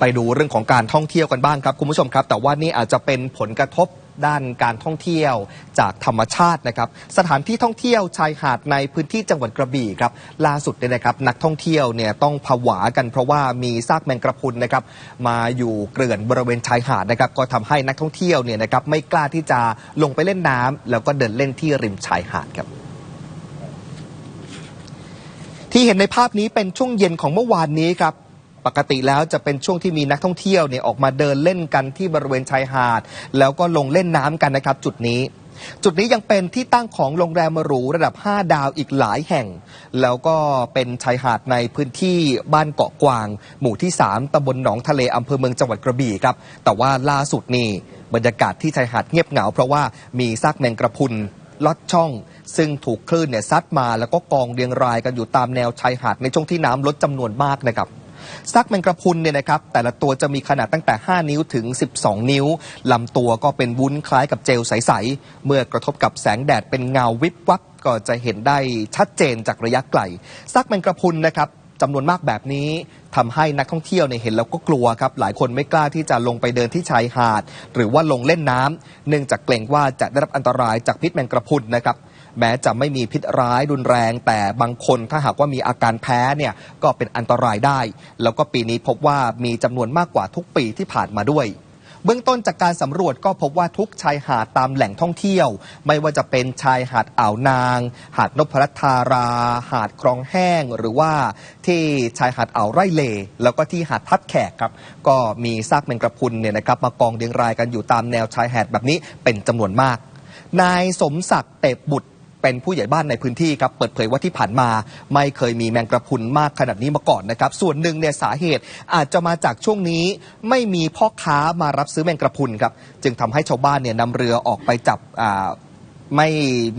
ไปดูเรื่องของการท่องเที่ยวกันบ้างครับคุณผู้ชมครับ แต่ว่านี่อาจจะเป็นผลกระทบด้านการท่องเที่ยวจากธรรมชาตินะครับ สถานที่ท่องเที่ยวชายหาดในพื้นที่จังหวัดกระบี่ครับล่าสุดเนี่ยนะครับ นักท่องเที่ยวเนี่ยต้องผวากันเพราะว่ามีซากแมงกระพุนนะครับ มาอยู่เกลื่อนบริเวณชายหาดนะครับ ก็ทำให้นักท่องเที่ยวเนี่ยนะครับไม่กล้าที่จะลงไปเล่นน้ำแล้วก็เดินเล่นที่ริมชายหาดครับที่เห็นในภาพนี้เป็นช่วงเย็นของเมื่อวานนี้ครับ ปกติแล้วจะเป็นช่วงที่มีนักท่องเที่ยวเนี่ยออกมาเดินเล่นกันที่บริเวณชายหาด แล้วก็ลงเล่นน้ำกันนะครับ จุดนี้ จุดนี้ยังเป็นที่ตั้งของโรงแรมหรูระดับ 5 ดาวอีกหลายแห่ง แล้วก็เป็นชายหาดในพื้นที่บ้านเกาะกวาง หมู่ที่ 3ตำบลหนองทะเลอำเภอเมืองจังหวัดกระบี่ครับ แต่ว่าล่าสุดนี่บรรยากาศที่ชายหาดเงียบเหงา เพราะว่ามีซากแมงกระพุนลอดช่อง ซึ่งถูกคลื่นเนี่ยซัดมาแล้วก็กองเรียงรายกันอยู่ตามแนวชายหาดในช่วงที่น้ำลดจำนวนมากนะครับ ซากแมงกระพุนเนี่ยนะครับแต่ละตัวจะมีขนาดตั้งแต่ 5 นิ้วถึง 12 นิ้วลำตัวก็เป็นวุ้นคล้ายกับเจลใสๆเมื่อกระทบกับแสงแดดเป็นเงาวิบวับก็จะเห็นได้ชัดเจนจากระยะไกลซากแมงกระพุนนะครับจำนวนมากแบบนี้ทำให้นักท่องเที่ยวเนี่ยเห็นแล้วก็กลัวครับ หลายคนไม่กล้าที่จะลงไปเดินที่ชายหาด หรือว่าลงเล่นน้ำเนื่องจากเกรงว่าจะได้รับอันตรายจากพิษแมงกระพุนนะครับ แม้จะไม่มีพิษร้ายรุนแรง แต่บางคนถ้าหากว่ามีอาการแพ้เนี่ยก็เป็นอันตรายได้ แล้วก็ปีนี้พบว่ามีจำนวนมากกว่าทุกปีที่ผ่านมาด้วยเบื้องต้นจากการสำรวจก็พบว่าทุกชายหาดตามแหล่งท่องเที่ยว ไม่ว่าจะเป็นชายหาดอ่าวนาง หาดนพรัตธารา หาดคลองแห้ง หรือว่าที่ชายหาดอ่าวไร่เล แล้วก็ที่หาดทับแขกครับ ก็มีซากแมงกระพุนเนี่ยนะครับมากองเรียงรายกันอยู่ตามแนวชายหาดแบบนี้เป็นจำนวนมาก นายสมศักดิ์เตบบุตร เป็นผู้ใหญ่บ้านในพื้นที่ครับเปิดเผยว่าที่ผ่านมา ไม่เคยมีแมงกระพุนมากขนาดนี้มาก่อนนะครับส่วนหนึ่งเนี่ยสาเหตุอาจจะมาจากช่วงนี้ไม่มีพ่อค้ามารับซื้อแมงกระพุนครับจึงทำให้ชาวบ้านเนี่ยนำเรือออกไปจับไม่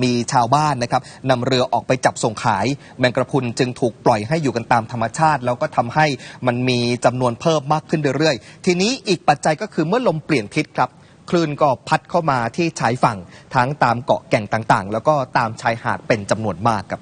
มีชาวบ้านนะครับนำเรือออกไปจับส่งขาย แมงกระพุนจึงถูกปล่อยให้อยู่กันตามธรรมชาติ แล้วก็ทำให้มันมีจำนวนเพิ่มมากขึ้นเรื่อยๆ ทีนี้อีกปัจจัยก็คือเมื่อลมเปลี่ยนทิศครับ คลื่นก็พัดเข้ามาที่ชายฝั่งทั้งตามเกาะแก่งต่างๆ แล้วก็ตามชายหาดเป็นจำนวนมากครับ